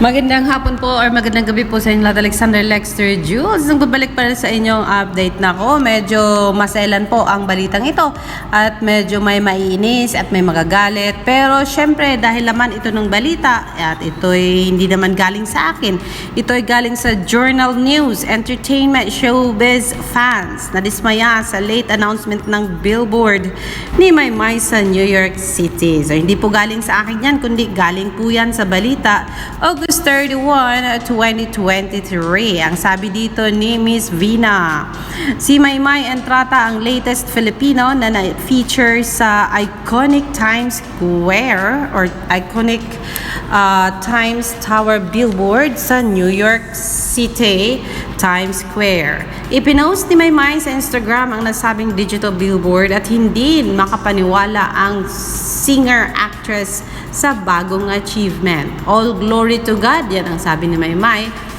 Magandang hapon po or magandang gabi po sa inyo lahat. Alexander Lexter Jules. Nang babalik para sa inyong update na ko. Medyo maselan po ang balitang ito. At medyo may maiinis at may magagalit. Pero syempre dahil laman ito ng balita at ito'y hindi naman galing sa akin. Ito'y galing sa Journal News, Entertainment Showbiz fans na dismaya sa late announcement ng Billboard ni Maymay sa New York City. So hindi po galing sa akin yan kundi galing po yan sa balita August 31, 2023. Ang sabi dito ni Miss Vina, si Maymay Entrata ang latest Filipino na na-feature sa iconic Times Square or iconic uh, Times Tower billboard sa New York City, Times Square. Ipinost ni Maymay sa Instagram ang nasabing digital billboard at hindi makapaniwala ang singer-actress sa bagong achievement. All glory to God, yan ang sabi ni Maymay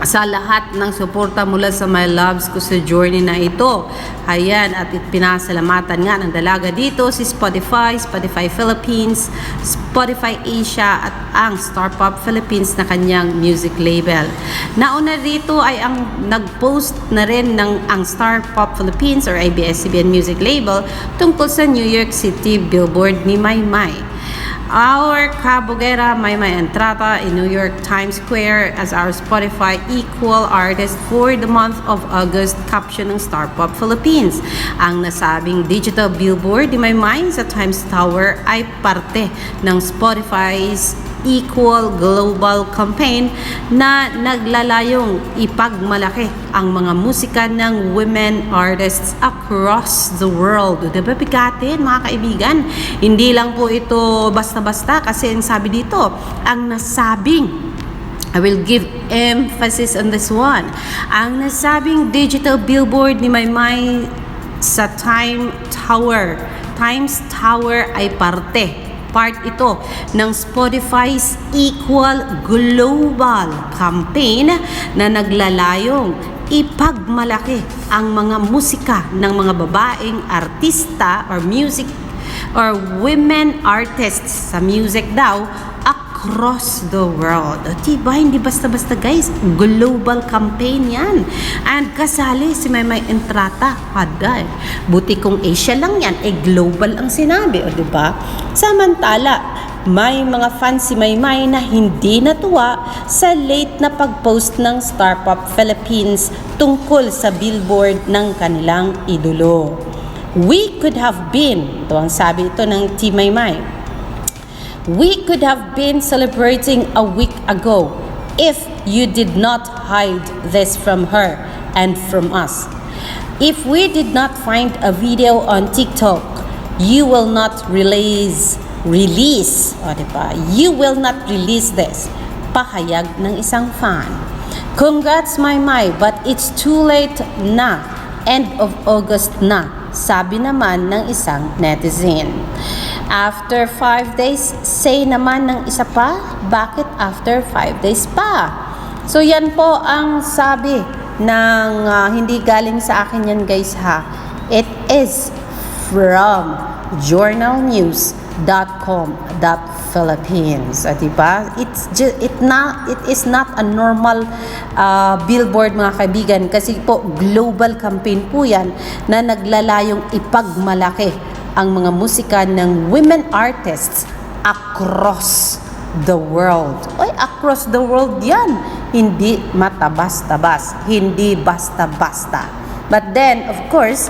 sa lahat ng suporta mula sa my loves ko sa journey na ito. Ayan, at pinasalamatan nga ng dalaga dito si Spotify, Spotify Philippines, Spotify Asia at ang Star Pop Philippines na kanyang music label. Nauna dito ay ang nag-post na rin ng ang Star Pop Philippines or ABS-CBN music label tungkol sa New York City billboard ni Maymay. Our Cabugera Maymay Entrata in New York Times Square as our Spotify Equal Artist for the month of August caption ng Star Pop Philippines. Ang nasabing digital billboard ni Maymay sa Times Tower ay parte ng Spotify's Equal Global Campaign na naglalayong ipagmalaki ang mga musika ng women artists across the world. Diba bigatin mga kaibigan? Hindi lang po ito basta-basta kasi ang sabi dito, ang nasabing I will give emphasis on this one. Ang nasabing digital billboard ni Maymay sa Time Tower. Times Tower ay parte part ito ng Spotify's Equal Global Campaign na naglalayong ipagmalaki ang mga musika ng mga babaeng artista or music or women artists. Sa music daw across the world. O, Diba? Hindi basta-basta guys. Global campaign yan. And kasali si Maymay Entrata. Haday. Buti kung Asia lang yan. Eh global ang sinabi. O diba? Samantala, may mga fans si Maymay na hindi natuwa sa late na pag-post ng Star Pop Philippines tungkol sa billboard ng kanilang idolo. We could have been, ito ang sabi ito ng Team Maymay, We could have been celebrating a week ago if you did not hide this from her and from us. If we did not find a video on TikTok, you will not release release, o diba? You will not release this. Pahayag ng isang fan. Congrats, my my, but it's too late na. End of August na. Sabi naman ng isang netizen. After 5 days, say naman ng isa pa, bakit after 5 days pa? So yan po ang sabi ng ah, hindi galing sa akin yan guys ha. It is from journalnews.com.philippines. Ah, diba? It's just, it not it is not a normal ah, billboard mga kaibigan kasi po global campaign po yan na naglalayong ipagmalaki ang mga musika ng women artists across the world. Oy, across the world yan. Hindi matabas-tabas. Hindi basta-basta. But then, of course,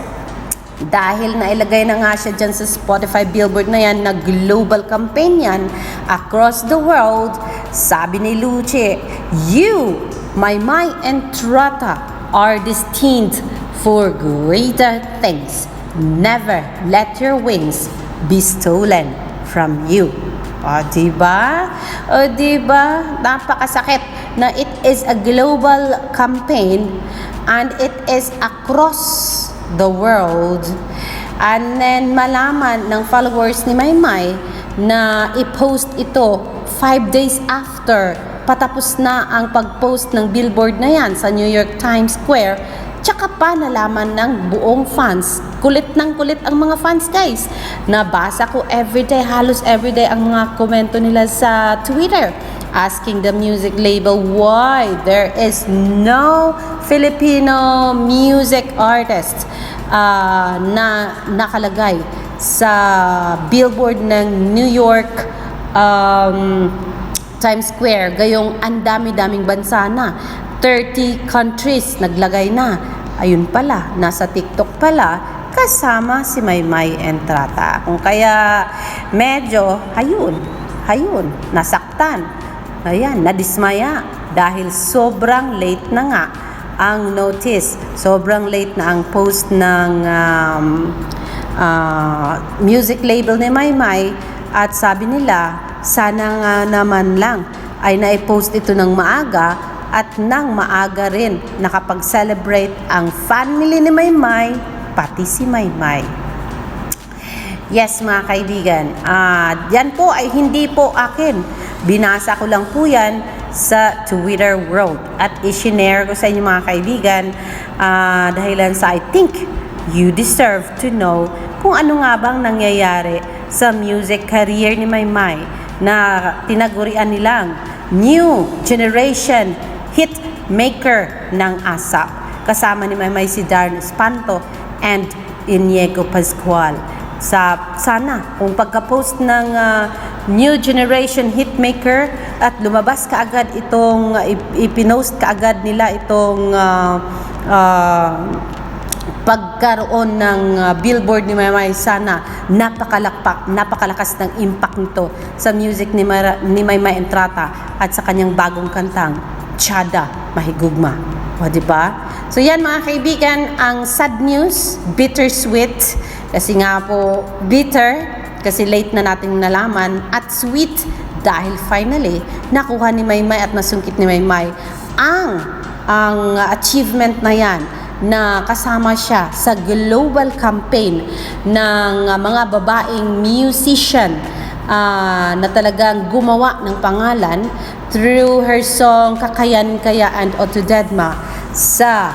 dahil nailagay na nga siya dyan sa Spotify billboard na yan, na global campaign yan, across the world, sabi ni Luce, You, my my and Trata, are destined for greater things. Never let your wings be stolen from you. O, diba? O, diba? Napakasakit na it is a global campaign and it is across the world. And then, malaman ng followers ni Maymay na i-post ito 5 days after patapos na ang pag-post ng billboard na yan sa New York Times Square Tsaka pa nalaman ng buong fans. Kulit ng kulit ang mga fans guys. Nabasa ko everyday, halos everyday ang mga komento nila sa Twitter. asking the music label why there is no Filipino music artist ah, na nakalagay sa billboard ng New York um, Times Square. Gayong ang dami-daming bansa na. 30 countries naglagay na. Ayun pala, nasa TikTok pala, kasama si Maymay Entrata. Kung kaya medyo, hayun, hayun, nasaktan. Ayan, nadismaya dahil sobrang late na nga ang notice. Sobrang late na ang post ng um, ah, music label ni Maymay at sabi nila, sana nga naman lang ay naipost ito ng maaga at nang maaga rin nakapag-celebrate ang family ni Maymay, pati si Maymay. Yes, mga kaibigan. Ah, yan po ay hindi po akin. Binasa ko lang po yan sa Twitter world. At isinare ko sa inyo mga kaibigan ah, dahilan sa I think you deserve to know kung ano nga bang nangyayari sa music career ni Maymay na tinagurian nilang new generation hit maker ng ASAP. Kasama ni Maymay si Darn Espanto and Iniego Pascual sa sana kung pagka-post ng ah, new generation hitmaker at lumabas kaagad itong uh, ip- ipinost kaagad nila itong ah, ah, pagkaroon ng ah, billboard ni Maymay sana napakalakpak napakalakas ng impact nito sa music ni, Mara, ni Maymay Entrata at sa kanyang bagong kantang Chada Mahigugma. O, di ba? So, yan mga kaibigan, ang sad news, bittersweet, kasi nga po, bitter, kasi late na nating nalaman, at sweet, dahil finally, nakuha ni Maymay at nasungkit ni Maymay ang, ang achievement na yan na kasama siya sa global campaign ng uh, mga babaeng musician ah, na talagang gumawa ng pangalan through her song Kakayanin Kaya and Otudedma sa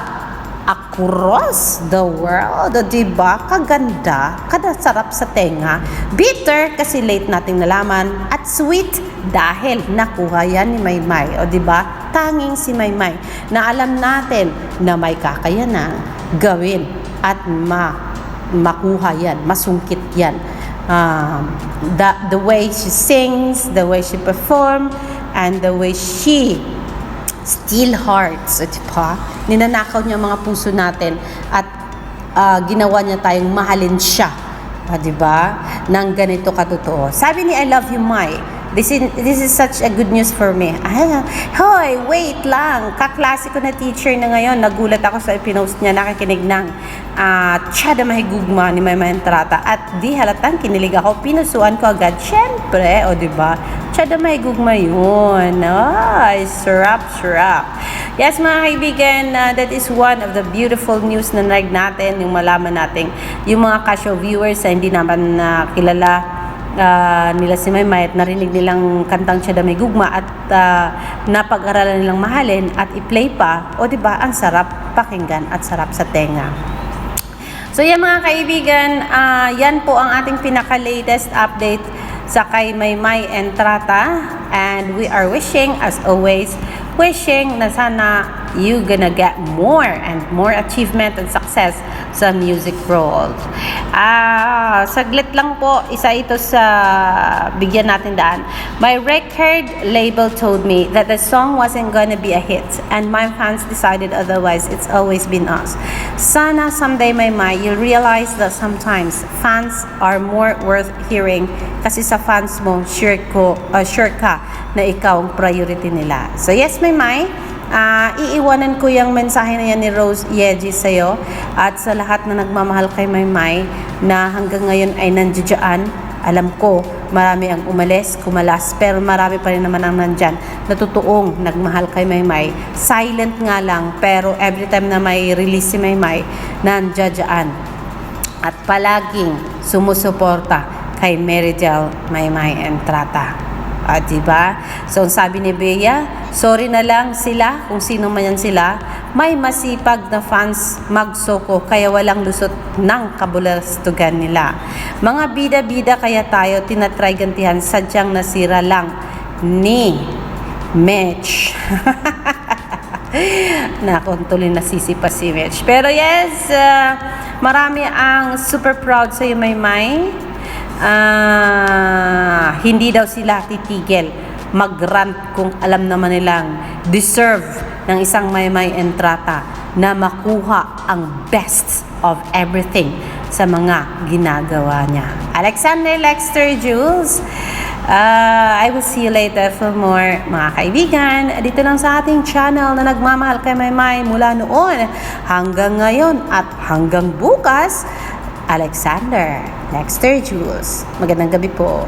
across the world. O, diba? Kaganda, kadasarap sa tenga. Bitter kasi late nating nalaman at sweet dahil nakuha yan ni Maymay. O, diba? Tanging si Maymay na alam natin na may kakayanan gawin at ma makuha yan, masungkit yan. Um, the, the way she sings, the way she perform, and the way she Steel Hearts, at pa, ninanakaw niya mga puso natin at ah, ginawa niya tayong mahalin siya. Ah, di ba? Nang ganito katotoo. Sabi ni I love you, Mai. This is, this is such a good news for me. Ay, hoy, wait lang. Kaklase ko na teacher na ngayon. Nagulat ako sa pinost niya. Nakikinig ng uh, Chada Mahigugma ni Mama Entrata. At di halatang kinilig ako. Pinusuan ko agad. Siyempre, o di ba? Chada Mahigugma yun. Ay, sarap, sarap. Yes, mga kaibigan, uh, that is one of the beautiful news na narinig natin, yung malaman natin, yung mga kasyo viewers na hindi naman na kilala ah, nila si Maymay at narinig nilang kantang siya may gugma at ah, napag-aralan nilang mahalin at i-play pa, o di ba ang sarap pakinggan at sarap sa tenga. So yan mga kaibigan, ah, yan po ang ating pinaka-latest update sa kay Maymay Entrata and we are wishing as always wishing na sana you gonna get more and more achievement and success sa music world. Ah, saglit lang po, isa ito sa bigyan natin daan. My record label told me that the song wasn't gonna be a hit and my fans decided otherwise. It's always been us. Sana someday, my Mai, you'll realize that sometimes fans are more worth hearing kasi sa fans mo, sure, ko, uh, sure ka na ikaw ang priority nila. So yes, my Mai, Ah, iiwanan ko yung mensahe na yan ni Rose Yeji sa'yo at sa lahat na nagmamahal kay Maymay na hanggang ngayon ay nandiyan. Alam ko, marami ang umalis, kumalas, pero marami pa rin naman ang nandyan na totoong nagmahal kay Maymay. Silent nga lang, pero every time na may release si Maymay, nandiyan. At palaging sumusuporta kay Meridel Maymay Entrata. Ah, di ba? So, sabi ni Bea, sorry na lang sila, kung sino man yan sila, may masipag na fans magsoko, kaya walang lusot ng kabulastugan nila. Mga bida-bida kaya tayo, tinatry gantihan, sadyang nasira lang ni Mitch. Nakuntulin na sisipa si Mitch. Pero yes, ah, marami ang super proud sa iyo, Maymay. Ah, hindi daw sila titigil mag-rant kung alam naman nilang deserve ng isang Maymay Entrata na makuha ang best of everything sa mga ginagawa niya. Alexander Lexter Jules, uh, I will see you later for more mga kaibigan. Dito lang sa ating channel na nagmamahal kay Maymay mula noon hanggang ngayon at hanggang bukas, Alexander Lexter Jules. Magandang gabi po.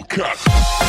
Hellcat.